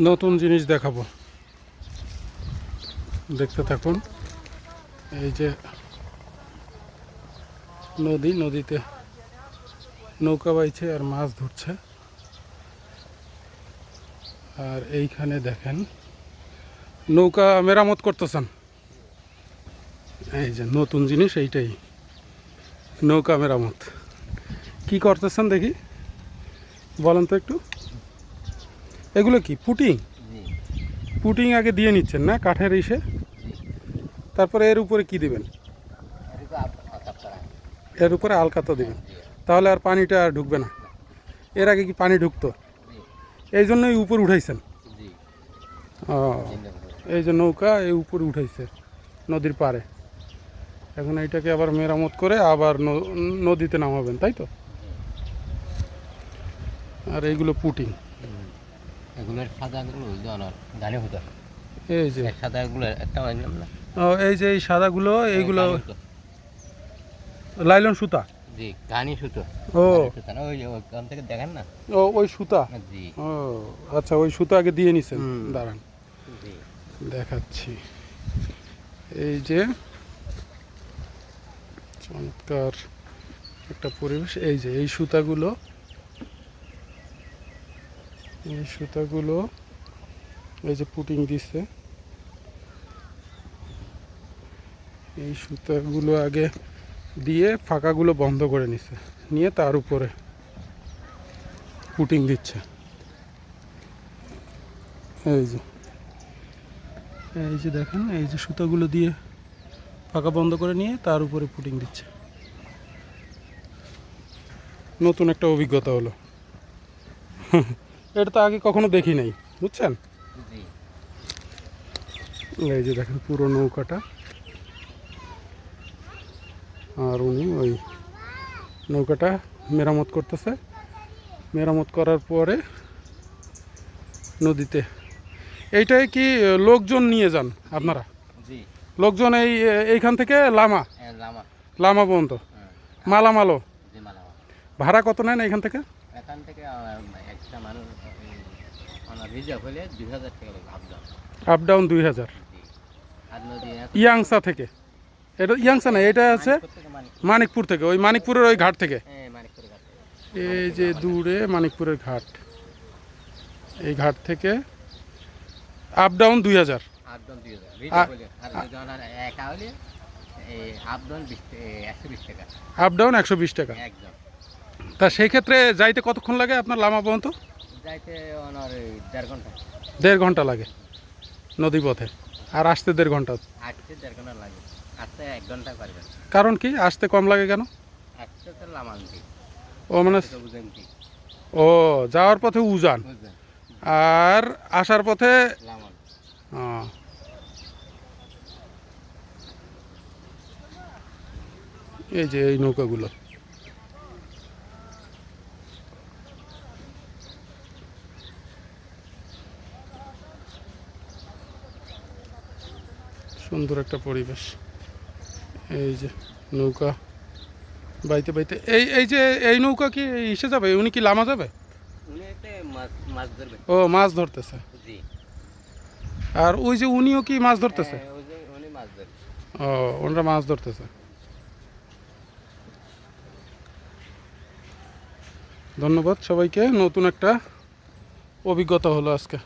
নতুন জিনিস দেখাবো। দেখতে থাকুন। এই যে নদী, নদীতে নৌকা বাইছে আর মাছ ধরছে। আর এইখানে দেখেন, নৌকা মেরামত করতেছেন। এই যে নতুন জিনিস, এইটাই। নৌকা মেরামত। কি করতেছেন দেখি? বলেন তো একটু। এগুলো কি, পুটিং? পুটিং আগে দিয়ে নিচ্ছেন না, কাঠের ইসে? তারপরে এর উপরে কি দিবেন? এর উপরে আলকাতা দেবেন। তাহলে আর পানিটা আর ঢুকবে না। এর আগে কি পানি ঢুকতো? এই জন্যই উপর উঠাইছেন। ও, এই যে নৌকা, এই উপরে উঠাইছে নদীর পাড়ে। এখন এইটাকে আবার মেরামত করে আবার নদীতে নামাবেন, তাই তো? আর এইগুলো পুটিং। এগুলোর সাদাগুলো জানার ধানে হতো। এই যে। সাদাগুলো একটা আনলাম না? ও, এই যে এই সাদাগুলো এইগুলো লাইলন সুতা? জি গানি সুতো। ও। সুতো না, ওই যে ওখান থেকে দেখেন না? ও ওই সুতা? জি। ও আচ্ছা ওই সুতা আগে দিয়ে নিছেন? দাঁড়ান। দেখাচ্ছি। এই যে চমৎকার একটা পরিবেশ। এই যে এই সুতাগুলো এই সুতাগুলো, এই যে পুটিং দিচ্ছে এই সুতাগুলো আগে দিয়ে ফাঁকাগুলো বন্ধ করে নিছে। নিয়ে তার উপরে পুটিং দিচ্ছে। এই যে। এই যে দেখেন, এই যে সুতাগুলো দিয়ে ফাঁকা বন্ধ করে নিয়ে তার উপরে পুটিং দিচ্ছে। নতুন একটা অভিজ্ঞতা হলো। এটা তো আগে কখনো দেখি নাই বুঝছেন? এই যে দেখেন পুরো নৌকাটা। আর উনি ওই নৌকাটা মেরামত করতেছে। মেরামত করার পরে নদীতে। এইটাই কি লোকজন নিয়ে যান আপনারা? লোকজন এই এইখান থেকে লামা? লামা। লামা পর্যন্ত? হ্যাঁ, মালামালো। ভাড়া কত নেন এইখান থেকে? এখান থেকে রিজার্ভ হলে দুই হাজার টাকা আপ ডাউন দুই হাজার। ইয়াংসা থেকে। এটা ইয়াংসা না এটা আছে মানিকপুর থেকে ওই মানিকপুরের ওই ঘাট থেকে। এ, মানিকপুর ঘাট থেকে। এই যে দূরে মানিকপুরের ঘাট। এই ঘাট থেকে আপ ডাউন দুই হাজার। আপ ডাউন একশো বিশ টাকা। তা সেই ক্ষেত্রে যাইতে কতক্ষণ লাগে আপনার লামা পর্যন্ত? যাইতে ওনার দেড় ঘণ্টা। দেড় ঘণ্টা লাগে নদী পথে। আর আসতে দেড় ঘণ্টা। আসতে দেড় ঘণ্টা লাগে। আসতে এক ঘণ্টা পারবেন কারণ কি? আসতে কম লাগে কেন? আসতে তো লামান্তি। ও মানে ও যাওয়ার পথে উজান। আর আসার পথে এই যে এই নৌকাগুলো। সুন্দর একটা পরিবেশ। এই যে নৌকা বাইতে বাইতে। এই এই যে এই নৌকা কি ইসে যাবে? উনি কি লামা যাবে? ও মাছ ধরতেছে। আর ওই যে উনিও কি মাছ ধরতেছে? হ্যাঁ, ও ওনারা মাছ ধরতেছে। ধন্যবাদ সবাইকে। নতুন একটা অভিজ্ঞতা হলো আজকে।